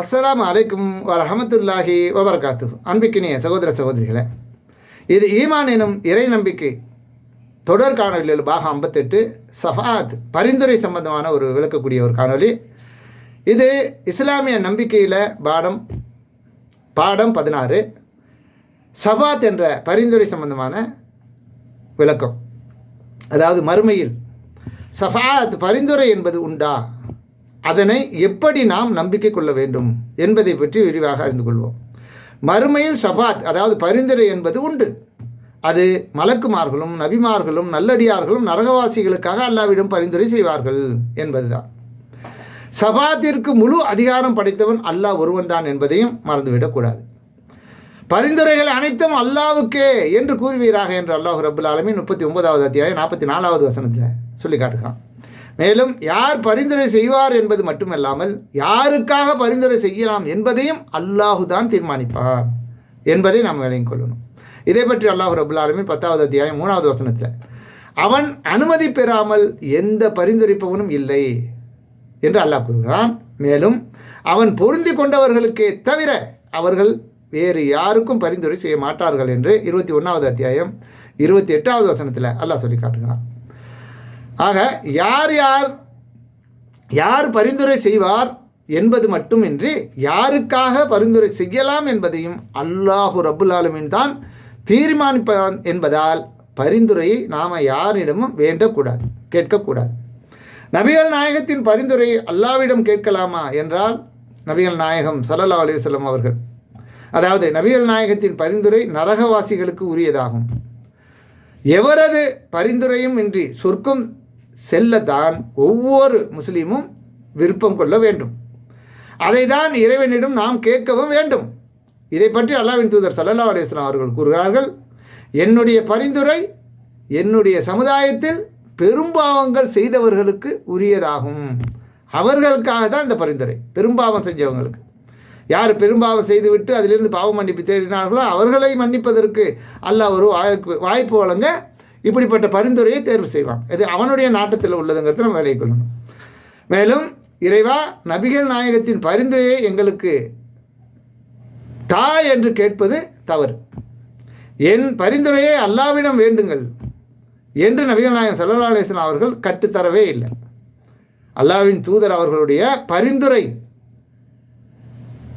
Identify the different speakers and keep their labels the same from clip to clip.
Speaker 1: அஸ்லாம் அலைக்கும் வரஹமத்துல்லாஹி வபரகாத்து அன்பிக்கினிய சகோதர சகோதரிகளே இது ஈமான் எனும் இறை நம்பிக்கை தொடர் காணொலியில் பாகம் ஐம்பத்தெட்டு சஃபாத் பரிந்துரை சம்பந்தமான ஒரு விளக்கக்கூடிய ஒரு காணொலி இது இஸ்லாமிய நம்பிக்கையில் பாடம் பாடம் பதினாறு சஃபாத் என்ற பரிந்துரை சம்பந்தமான விளக்கம். அதாவது மறுமையில் சஃபாத் பரிந்துரை என்பது உண்டா? அதனை எப்படி நாம் நம்பிக்கை கொள்ள வேண்டும் என்பதை பற்றி விரிவாக அறிந்து கொள்வோம். மறுமையில் ஷபாத் அதாவது பரிந்துரை என்பது உண்டு. அது மலக்குமார்களும் நபிமார்களும் நல்லடியார்களும் நரகவாசிகளுக்காக அல்லாவிடம் பரிந்துரை செய்வார்கள் என்பதுதான். சபாத்திற்கு முழு அதிகாரம் படைத்தவன் அல்லாஹ் ஒருவன் தான் என்பதையும் மறந்துவிடக்கூடாது பரிந்துரைகள் அனைத்தும் அல்லாவுக்கே என்று கூறுவீராக என்று அல்லாஹ் ரபுல் ஆலமி முப்பத்தி ஒன்பதாவது அத்தியாயம் நாற்பத்தி நாலாவது வசனத்தில் சொல்லி காட்டுகிறான். மேலும் யார் பரிந்துரை செய்வார் என்பது மட்டுமல்லாமல் யாருக்காக பரிந்துரை செய்யலாம் என்பதையும் அல்லாஹுதான் தீர்மானிப்பார் என்பதை நாம் விளங்கிக் கொள்ளணும். இதை பற்றி அல்லாஹ் ரபுல் பத்தாவது அத்தியாயம் மூணாவது வசனத்தில் அவன் அனுமதி பெறாமல் எந்த பரிந்துரைப்பவனும் இல்லை என்று அல்லாஹ் கூறுகிறான். மேலும் அவன் பொருந்தி கொண்டவர்களுக்கே தவிர அவர்கள் வேறு யாருக்கும் பரிந்துரை செய்ய மாட்டார்கள் என்று இருபத்தி ஒன்றாவது அத்தியாயம் இருபத்தி எட்டாவது வசனத்தில் அல்லாஹ் சொல்லி காட்டுகிறான். ஆக யார் யார் யார் பரிந்துரை செய்வார் என்பது மட்டுமின்றி யாருக்காக பரிந்துரை செய்யலாம் என்பதையும் அல்லாஹு ரபுல் ஆலமின் தான் தீர்மானிப்பான் என்பதால் பரிந்துரையை நாம் யாரிடமும் வேண்டக்கூடாது கேட்கக்கூடாது. நபிகள் நாயகத்தின் பரிந்துரை அல்லாவிடம் கேட்கலாமா என்றால் நபிகள் நாயகம் சல்லல்லா அலிவல்லம் அவர்கள் அதாவது நபிகள் நாயகத்தின் பரிந்துரை நரகவாசிகளுக்கு உரியதாகும். எவரது பரிந்துரையும் இன்றி சொர்க்கம் செல்லத்தான் ஒவ்வொரு முஸ்லீமும் விருப்பம் கொள்ள வேண்டும். அதை தான் இறைவனிடம் நாம் கேட்கவும் வேண்டும். இதை பற்றி அல்லாவின் தூதர் சல்லல்லா அலிஸ்லாம் அவர்கள் கூறுகிறார்கள் என்னுடைய பரிந்துரை என்னுடைய சமுதாயத்தில் பெரும்பாவங்கள் செய்தவர்களுக்கு உரியதாகும். அவர்களுக்காக தான் இந்த பரிந்துரை பெரும்பாவம் செஞ்சவங்களுக்கு. யார் பெரும்பாவம் செய்துவிட்டு அதிலிருந்து பாவ மன்னிப்பு தேடினார்களோ அவர்களை மன்னிப்பதற்கு அல்லாஹ் ஒரு வாய்ப்பு வாய்ப்பு வழங்க இப்படிப்பட்ட பரிந்துரையை தேர்வு செய்வான். இது அவனுடைய நாட்டத்தில் உள்ளதுங்கிறது நம்ம வேலை கொள்ளணும். மேலும் இறைவா நபிகள் நாயகத்தின் பரிந்துரையை எங்களுக்கு தா என்று கேட்பது தவறு. என் பரிந்துரையை அல்லாவிடம் வேண்டுங்கள் என்று நபிகள் நாயகம் சல்லா அலிஸ்லாம் அவர்கள் கட்டுத்தரவே இல்லை. அல்லாவின் தூதர் அவர்களுடைய பரிந்துரை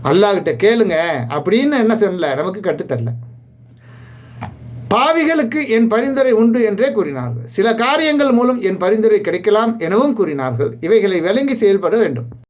Speaker 1: அல்லாஹ்கிட்ட கேளுங்க அப்படின்னு என்ன சொல்லல நமக்கு கட்டுத்தரல பாவிகளுக்கு என் பரிந்துரை உண்டு என்றே கூறினார்கள். சில காரியங்கள் மூலம் என் பரிந்துரை கிடைக்கலாம் எனவும் கூறினார்கள். இவைகளை விளங்கி செயல்பட வேண்டும்.